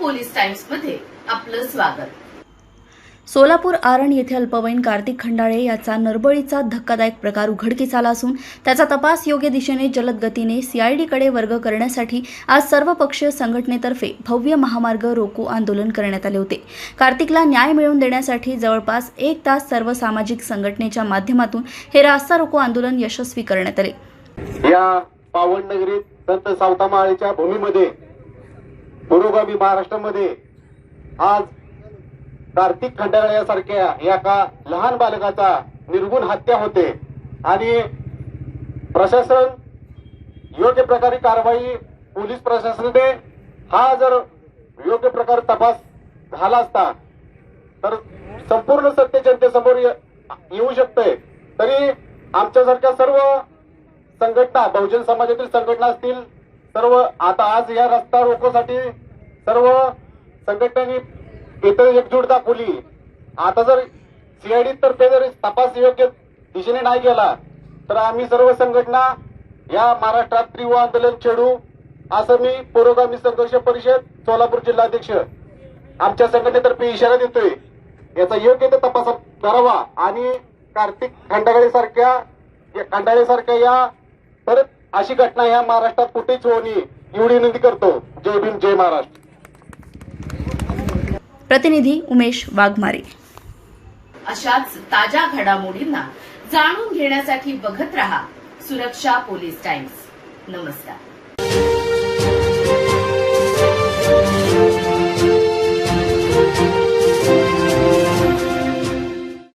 टाइम्समध्ये आपलं स्वागत. सोलापूर आरण येथे अल्पवयीन कार्तिक खंडाळे याचा नरबळीचा धक्कादायक प्रकार उघडकीस आला असून त्याचा तपास योग्य दिशेने जलद गतीने सीआयडीकडे वर्ग करण्यासाठी आज सर्वपक्षीय संघटनेतर्फे भव्य महामार्ग रोको आंदोलन करण्यात आले होते. कार्तिकला न्याय मिळवून देण्यासाठी जवळपास एक तास सर्व सामाजिक संघटनेच्या माध्यमातून हे रास्ता रोको आंदोलन यशस्वी करण्यात आले. या पावन नगरीत संत सावतामाळीच्या भूमीमध्ये पुरोगामी महाराष्ट्रामध्ये आज कार्तिक खंडागळे यासारख्या एका लहान बालकाचा निर्गुण हत्या होते. आणि प्रशासन योग्य प्रकारे कारवाई पोलीस प्रशासनाने हा जर योग्य प्रकारे तपास झाला असता तर संपूर्ण सत्य जनतेसमोर ये- येऊ शकते तरी आमच्यासारख्या सर्व संघटना बहुजन समाजातील संघटना असतील सर्व आता आज या रस्ता रोकोसाठी सर्व संघटनांनी इतर एकजूट दाखवली आता जर सीआयडी तर्फे जर तपास योग्य दिशेने नाही गेला तर आम्ही सर्व संघटना या महाराष्ट्रात तीव्र आंदोलन छेडू असं मी पुरोगामी संघर्ष परिषद सोलापूर जिल्हाध्यक्ष आमच्या संघटनेतर्फे इशारा देतोय. याचा योग्य ते तपास करावा आणि कार्तिक खंडागळे सारख्या खंडाळे सारख्या या परत अशी घटना या महाराष्ट्रात कुठेच होणी एवढी विनंती करतो. जय भीम जय महाराष्ट्र. प्रतिनिधी उमेश वाघमारे. अशाच ताज्या घडामोडींना जाणून घेण्यासाठी बघत रहा सुरक्षा पोलीस टाइम्स. नमस्कार.